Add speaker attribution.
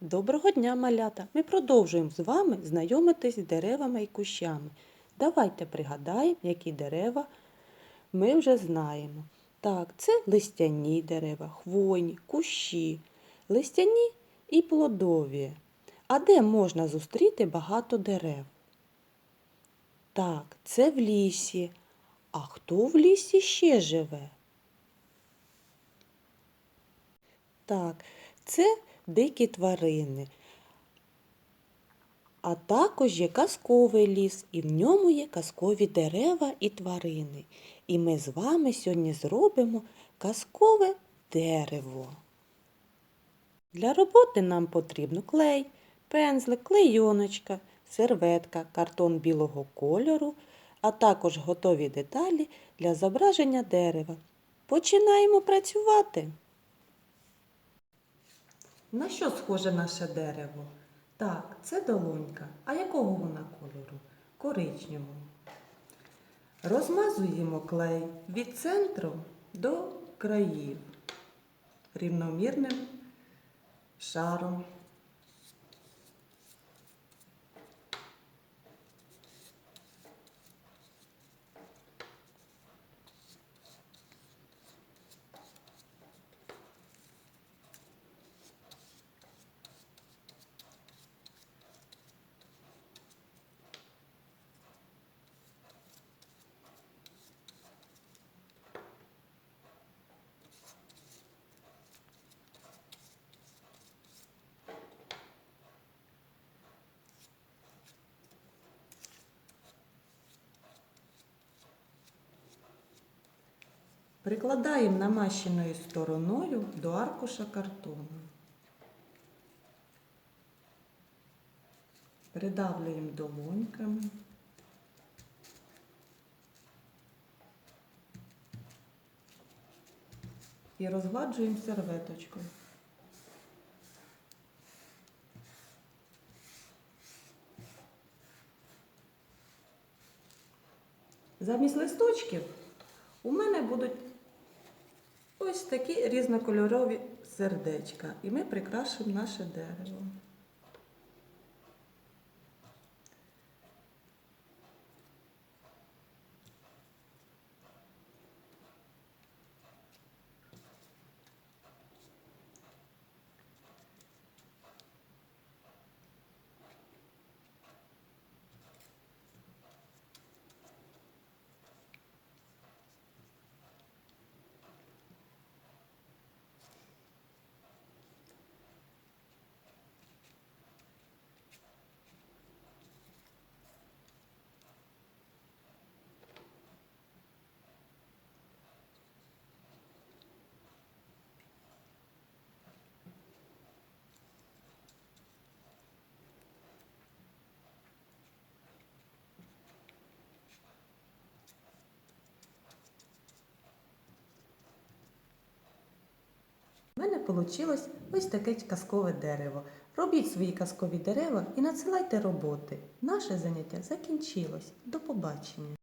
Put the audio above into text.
Speaker 1: Доброго дня, малята! Ми продовжуємо з вами знайомитись з деревами і кущами. Давайте пригадаємо, які дерева ми вже знаємо. Так, це листяні дерева, хвойні, кущі, листяні і плодові. А де можна зустріти багато дерев? Так, це в лісі. А хто в лісі ще живе? Так, це дикі тварини. А також є казковий ліс, і в ньому є казкові дерева і тварини. І ми з вами сьогодні зробимо казкове дерево. Для роботи нам потрібно клей, пензлик, клейоночка, серветка, картон білого кольору, а також готові деталі для зображення дерева. Починаємо працювати. На що схоже наше дерево? Так, це долонька. А якого вона кольору? Коричневого. Розмазуємо клей від центру до країв рівномірним шаром. Прикладаємо намащеною стороною до аркуша картону. Придавлюємо долоньками. І розгладжуємо серветочкою. Замість листочків у мене будуть ось такі різнокольорові сердечка. І ми прикрашуємо наше дерево. У мене вийшло ось таке казкове дерево. Робіть свої казкові дерева і надсилайте роботи. Наше заняття закінчилось. До побачення!